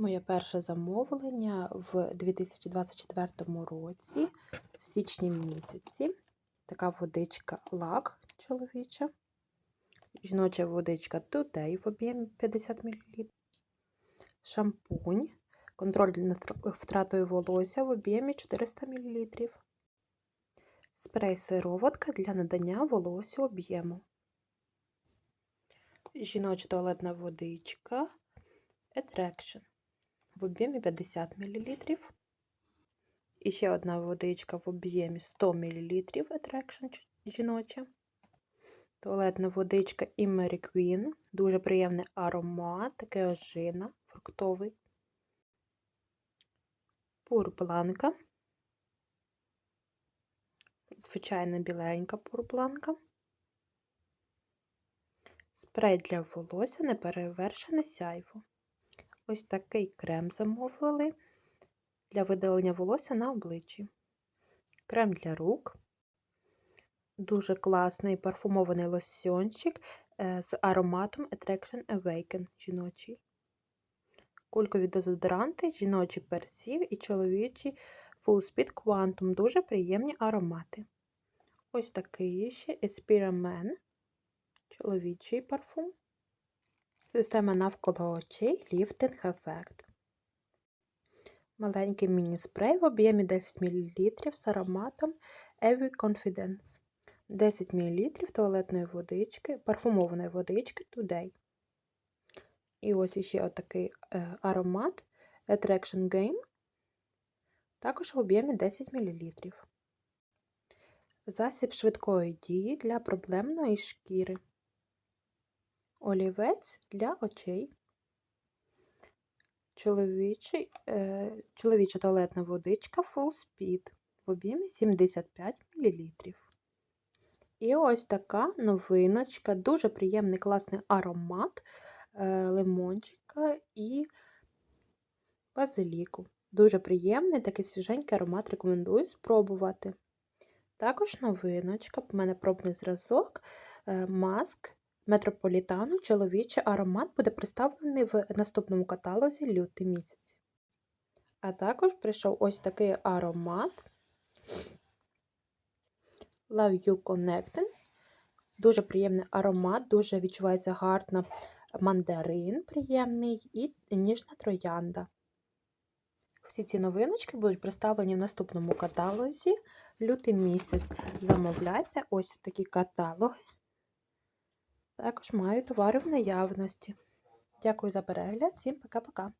Моє перше замовлення в 2024 році, в січні місяці. Така водичка лак чоловіча. Жіноча водичка Today в об'ємі 50 мл. Шампунь. Контроль над втратою волосся в об'ємі 400 мл. Спрей сироватка для надання волосю об'єму. Жіноча туалетна водичка Attraction в об'ємі 50 мл. І ще одна водичка в об'ємі 100 мл Attraction жіноча. Туалетна водичка Emery Queen. Дуже приємний аромат, таке ожина, фруктовий. Пурбланка. Звичайна біленька пурбланка. Спрей для волосся неперевершене сяйво. Ось такий крем замовили для видалення волосся на обличчі. Крем для рук. Дуже класний парфумований лосьончик з ароматом Attraction Awaken жіночий. Кулькові дезодоранти, жіночі персів і чоловічі Full Speed Quantum. Дуже приємні аромати. Ось такий ще Experiment, чоловічий парфум. Система навколо очей Lifting Effect. Маленький міні-спрей в об'ємі 10 мл з ароматом Every Confidence. 10 мл туалетної водички, парфумованої водички Today. І ось іще отакий е, аромат Attraction Game. Також в об'ємі 10 мл. Засіб швидкої дії для проблемної шкіри. Олівець для очей. Чоловічий, е, чоловіча туалетна водичка Full Speed в об'ємі 75 мл. І ось така новиночка, дуже приємний класний аромат е, лимончика і базиліку. Дуже приємний, такий свіженький аромат рекомендую спробувати. Також новиночка, в мене пробний зразок, е, маск метрополітану чоловічий аромат буде представлений в наступному каталозі лютий місяць. А також прийшов ось такий аромат Love You Connecting. Дуже приємний аромат, дуже відчувається гарно мандарин приємний і ніжна троянда. Всі ці новиночки будуть представлені в наступному каталозі лютий місяць. Замовляйте ось такі каталоги. Також маю товари в наявності. Дякую за перегляд, всім пока-пока!